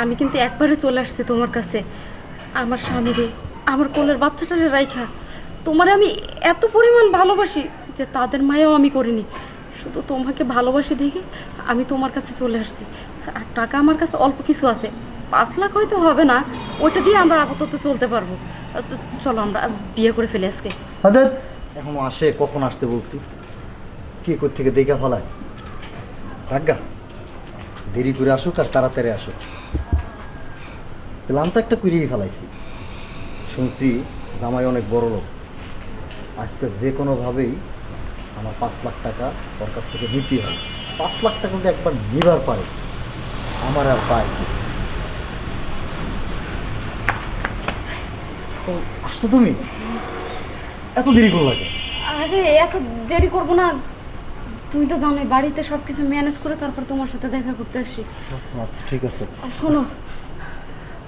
আমি কিন্তু একবারে চলে আসছি তোমার কাছে। আমার স্বামীরে আমার কোলের বাচ্চাটারে রাইখা। তোমারে আমি এত পরিমাণ ভালোবাসি যে তাদের মায়াও আমি করিনি। শুধু তোমাকে ভালোবাসি দেখে আমি তোমার কাছে চলে আসছি। আর টাকা আমার কাছে অল্প কিছু আছে। পাঁচ লাখ হয়তো হবে না ওইটা দিয়ে আমরা আপাতত চলতে পারব। চলো আমরা বিয়ে করে ফেলে আজকে। এখন আসে কখন আসতে বলছি? কে থেকে দেখা ফলায়? জাগা দেরি করে আসুক আর তাড়াতাড়ি আসুক। প্ল্যান তো একটা করিয়েই ফেলাইছি। শুনছি জামাই অনেক বড় লোক। আজকে যে কোনোভাবেই আমার পাঁচ লাখ টাকা ওর কাছ থেকে নিতেই হবে পাঁচ লাখ টাকা যদি একবার নিবার পারে আমার আর পায় তো আসছো তুমি? এত দেরি করো লাগে আরে এত দেরি করব না। তুমি তো জানোই বাড়িতে সব কিছু ম্যানেজ করে তারপর তোমার সাথে দেখা করতে আসি। আচ্ছা ঠিক আছে। শোনো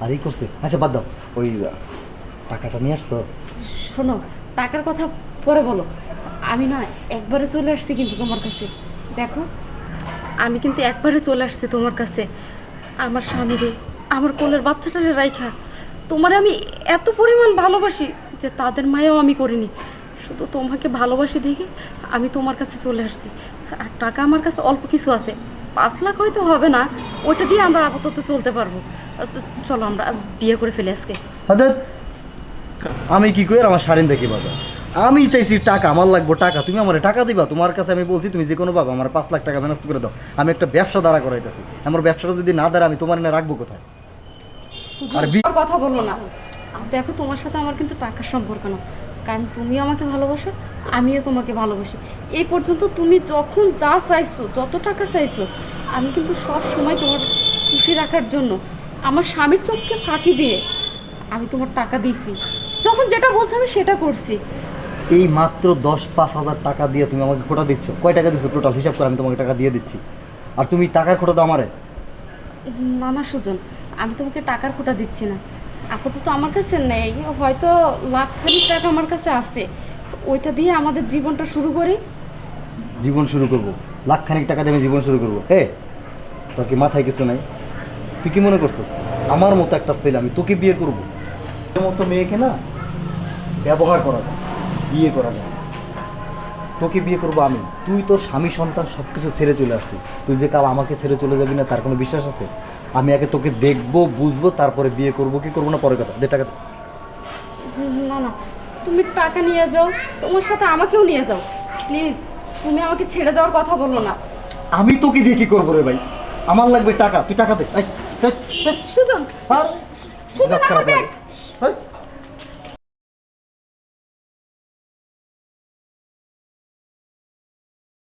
আর এই করছে। আচ্ছা বাদ দাও। ওই টাকাটা নিয়ে আসছো? শোনো টাকার কথা পরে বলো। আমি না একবারে চলে আসছি কিন্তু তোমার কাছে। দেখো আমি কিন্তু একবারে চলে আসছি তোমার কাছে। আমার স্বামীরে আমার কোলের বাচ্চাটারে রাইখা। তোমারে আমি এত পরিমাণ ভালোবাসি যে তাদের মায়াও আমি করিনি। শুধু তোমাকে ভালোবাসি দেখে আমি তোমার কাছে চলে আসছি। আর টাকা আমার কাছে অল্প কিছু আছে। পাঁচ লাখ হয়তো হবে না ওইটা দিয়ে আমরা আপাতত চলতে পারব। চলো আমরা বিয়ে করে ফেলি আজকে। আমি কি করি আমার সারিন দেখি বাজার? আমি চাইছি টাকা আমার লাগবে টাকা তুমি আমার টাকা দিবা তোমার কাছে আমি বলছি তুমি যে কোনো ভাবে আমার পাঁচ লাখ টাকা ম্যানেজ করে দাও আমি একটা ব্যবসা দাঁড়া করাইতেছি। আমার ব্যবসাটা যদি না দাঁড়া আমি তোমার এনে রাখব কোথায়? আর কথা বলল না। দেখো তোমার সাথে আমার কিন্তু টাকার সম্পর্ক না। কারণ তুমিও আমাকে ভালোবাসো আমিও তোমাকে ভালোবাসি। এই পর্যন্ত তুমি যখন যা চাইছো যত টাকা চাইছো আমি কিন্তু সব সময় তোমার খুশি রাখার জন্য আমার স্বামীর চোখকে ফাঁকি দিয়ে আমি তোমার টাকা দিয়েছি। যখন যেটা বলছো আমি সেটা করছি। এই মাত্র দশ পাঁচ হাজার টাকা দিয়ে তুমি আমাকে খোটা দিচ্ছ। কয় টাকা দিচ্ছ টোটাল হিসাব করে আমি তোমাকে টাকা দিয়ে দিচ্ছি। আর তুমি টাকার খোটা দাও আমারে। না না সুজন আমি তোমাকে টাকার খোটা দিচ্ছি না। আপাতত আমার কাছে নেই। হয়তো লাখ খানিক টাকা আমার কাছে আছে। ওইটা দিয়ে আমাদের জীবনটা শুরু করি। জীবন শুরু করব। লাখ খানিক টাকা দিয়ে জীবন শুরু করব। হে, তোর কি মাথায় কিছু নাই? তুই কি মনে করছিস? আমার মতো একটা ছেলে, আমি তোকে বিয়ে করব? তোর মতো মেয়েকে না ব্যবহার করা যায়, বিয়ে করা যায়। তোকে বিয়ে করব আমি। তুই তোর স্বামী, সন্তান সব কিছু ছেড়ে চলে আসছিস। তুই যে কাল আমাকে ছেড়ে চলে যাবি না, তার কোনো বিশ্বাস আছে? আমি আগে তোকে দেখব বুঝব তারপরে বিয়ে করব কি করব না পরে কথা দে টাকা দে। না না তুমি টাকা নিয়ে যাও তোমার সাথে আমাকেও নিয়ে যাও প্লিজ তুমি আমাকে ছেড়ে যাওয়ার কথা বলো না। আমি তোকে দিয়ে কি করব রে ভাই? আমার লাগবে টাকা তুই টাকা দে এই, এই, এই, সুজন আর? সুজন আমার ব্যাগ। এই,